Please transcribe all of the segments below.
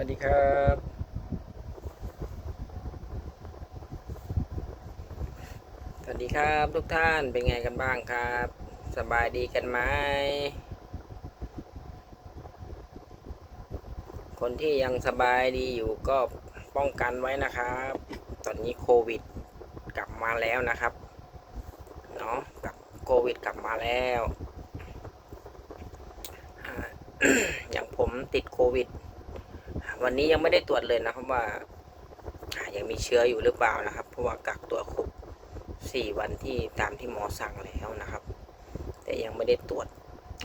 วัสดีครับสวัสดีครับทุกท่านเป็นไงกันบ้างครับ สบายดีกันไหมคนที่ยังสบายดีอยู่ก็ป้องกันไว้นะครับ ตอนนี้โควิดกลับมาแล้วนะครับเนาะกับโควิดกลับมาแล้วอ่าอย่างผมติดโควิด วันนี้ยังไม่ได้ตรวจเลยนะครับว่ายังมีเชื้ออยู่หรือเปล่านะครับ เพราะว่ากักตัวครบสี่วันที่ตามที่หมอสั่งแล้วนะครับ แต่ยังไม่ได้ตรวจ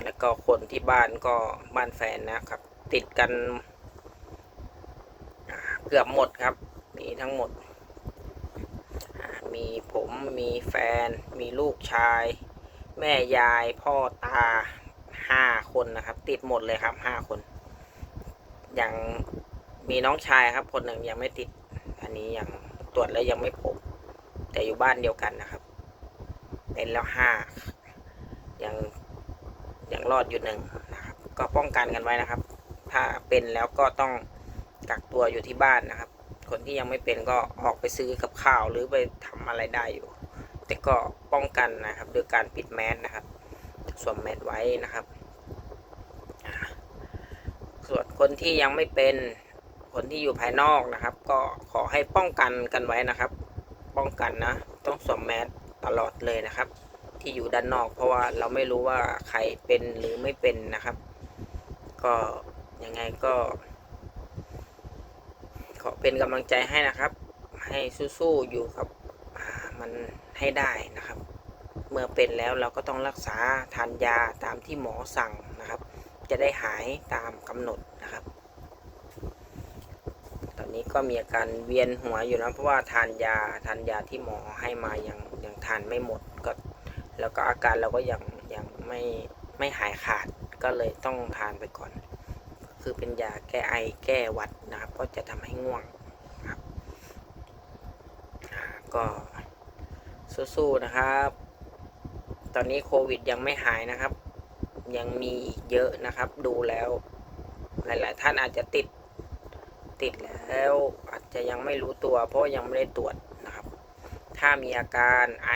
แล้วก็คนที่บ้านก็บ้านแฟนนะครับ ติดกันเกือบหมดครับ มีทั้งหมด มีผมมีแฟน มีลูกชาย แม่ยายพ่อตาห้าคนนะครับ ติดหมดเลยครับห้าคน อย่าง มีน้องชายครับ คนหนึ่งยังไม่ติด อันนี้ยังตรวจแล้วยังไม่พบ แต่อยู่บ้านเดียวกันนะครับ เป็นแล้วห้ายังยังรอดอยู่หนึ่งนะครับ ก็ป้องกันกันไว้นะครับ ถ้าเป็นแล้วก็ต้องกักตัวอยู่ที่บ้านนะครับ คนที่ยังไม่เป็นก็ออกไปซื้อกับข้าวหรือไปทำอะไรได้อยู่ แต่ก็ป้องกันนะครับโดยการปิดแมสนะครับสวมแมสไว้นะครับ ส่วนคนที่ยังไม่เป็น คนที่อยู่ภายนอกนะครับ ก็ขอให้ป้องกันกันไว้นะครับ ป้องกันนะ ต้องสวมแมสตลอดเลยนะครับ ที่อยู่ด้านนอก เพราะว่าเราไม่รู้ว่าใครเป็นหรือไม่เป็นนะครับ ก็ยังไงก็ ขอเป็นกำลังใจให้นะครับ ให้สู้ๆอยู่กับมันให้ได้นะครับ เมื่อเป็นแล้วเราก็ต้องรักษาทานยาตามที่หมอสั่งนะครับ จะได้หายตามกำหนดนะครับ ก็มีอาการเวียนหัวอยู่นะเพราะว่าทานยาทานยาที่หมอให้มายังยังทานไม่หมดก็ แล้วก็อาการเราก็ยังยังไม่ไม่หายขาดก็เลยต้องทานไปก่อน คือเป็นยาแก้ไอแก้หวัดนะครับ ก็จะทำให้ง่วงครับก็สู้ๆนะครับ ตอนนี้โควิดยังไม่หายนะครับ ยังมีเยอะนะครับ ดูแล้ว หลาย ๆ ท่านอาจจะติด ติดแล้วอาจจะยังไม่รู้ตัว เพราะยังไม่ได้ตรวจนะครับ ถ้ามีอาการไอ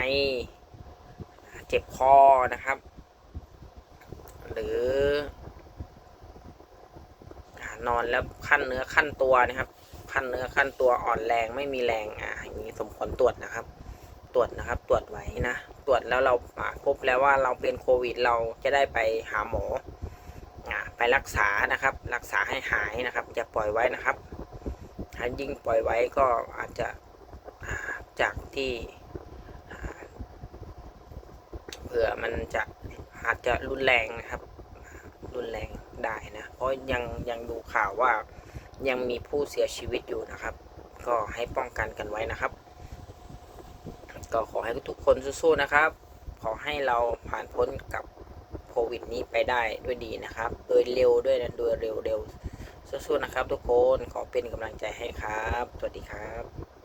เจ็บคอนะครับ หรือนอนแล้วขั้นเนื้อขั้นตัวนะครับขั้นเนื้อขั้นตัวอ่อนแรงไม่มีแรงอ่าอย่างนี้สมควรตรวจนะครับ ตรวจนะครับ ตรวจไว้นะ ตรวจแล้วเราพบแล้วว่าเราเป็นโควิด เราจะได้ไปหาหมอ ไปรักษานะครับ รักษาให้หายนะครับอย่าปล่อยไว้นะครับถ้ายิ่งปล่อยไว้ก็อาจจะาจากที่เผื่อมันจะอาจจะรุนแรงนะครับ รุนแรงได้นะ เพราะยังยังดูข่าวว่ายังมีผู้เสียชีวิตอยู่นะครับ ก็ให้ป้องกันกันไว้นะครับ ก็ขอให้ทุกคนสู้ๆนะครับ ขอให้เราผ่านพ้นกับ วิดนี้ไปได้ด้วยดีนะครับ โดยเร็วด้วยนะโดยเร็วเร็วสู้ๆนะครับ ทุกคนขอเป็นกำลังใจให้ครับ สวัสดีครับ